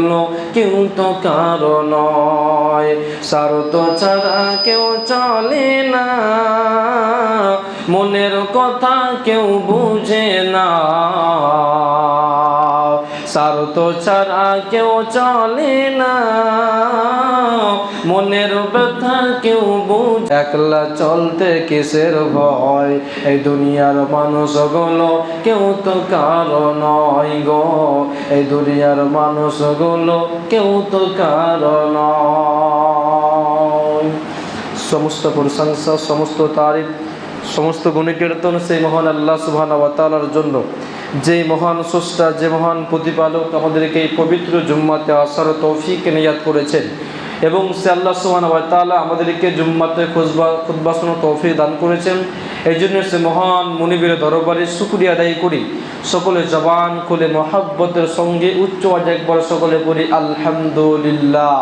গলো কেউ তো কারও নয়। স্বার্থ ছাড়া কেউ চলে না। মনের কথা কেউ বুঝে না। স্বার্থ ছাড়া কেউ চলে না। একলা চলতে কিসের ভয়? এই দুনিয়ার মানুষগুলো কেউ তো কারও নয় গো। এই দুনিয়ার মানুষগুলো কেউ তো কারও নয়। সমস্ত প্রশংসা, সমস্ত তারিফ, সমস্ত গুণকীর্তন সেই মহান আল্লাহ সুবহান ওয়া জন্য। যে মহান স্রষ্টা, যে মহান প্রতিপালক আমাদেরকে এই পবিত্র জুম্মাতে আসার তৌফিক নিয়াত করেছেন এবং সে আল্লাহ সুবহান ওয়া তাআলা আমাদেরকে জুম্মাতে খুতবা শোনার তৌফিক দান করেছেন। এই জন্য সে মহান মনিবের দরবারে শুকরিয়া আদায় করি। সকলে জবান খুলে, মহাব্বতের সঙ্গে উচ্চ একবার সকলে পড়ি, আলহামদুলিল্লাহ।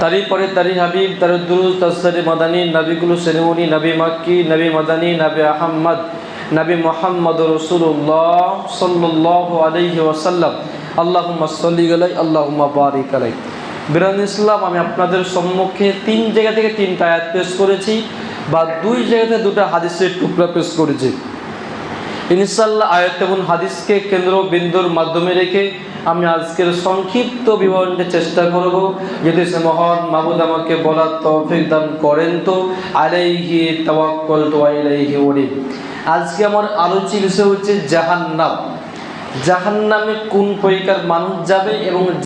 তারই পরে তারি হাবিব, তার দুরুজ তাসরি মাদানী নবীগুলো সেরেমনি, নবী মাক্কি, নবী মাদানী, নবী আহম্মদ, নবী মোহাম্মদ রসুল্লাহ সাল্লাহ আলহি ওয়াসাল্লাম। আল্লাহুম্মা সাল্লি আলাই আল্লাহুম্মা বারিক আলাই বিরান ইসলাম, আমি আপনাদের সম্মুখে তিন জায়গা থেকে তিনটা আয়াত পেশ করেছি বা দুই জায়গা থেকে দুটো হাদিসের টুকরা পেশ করেছি। ইনশাল্লাহ আয়াত এবং হাদিসকে কেন্দ্র বিন্দুর মাধ্যমে রেখে আমি আজকের সংক্ষিপ্ত বিবরণটা চেষ্টা করব। যদি সে মহান মাবুদ আমাকে বলার তৌফিক দান করেন তো আলাইহি তাওয়াক্কাল তো আলাইহি ওরিদ আজকে আমার আলোচিত বিষয় হচ্ছে জাহান্নাম। জাহান্নামে কোন পরিকার মানুষ যাবে এবং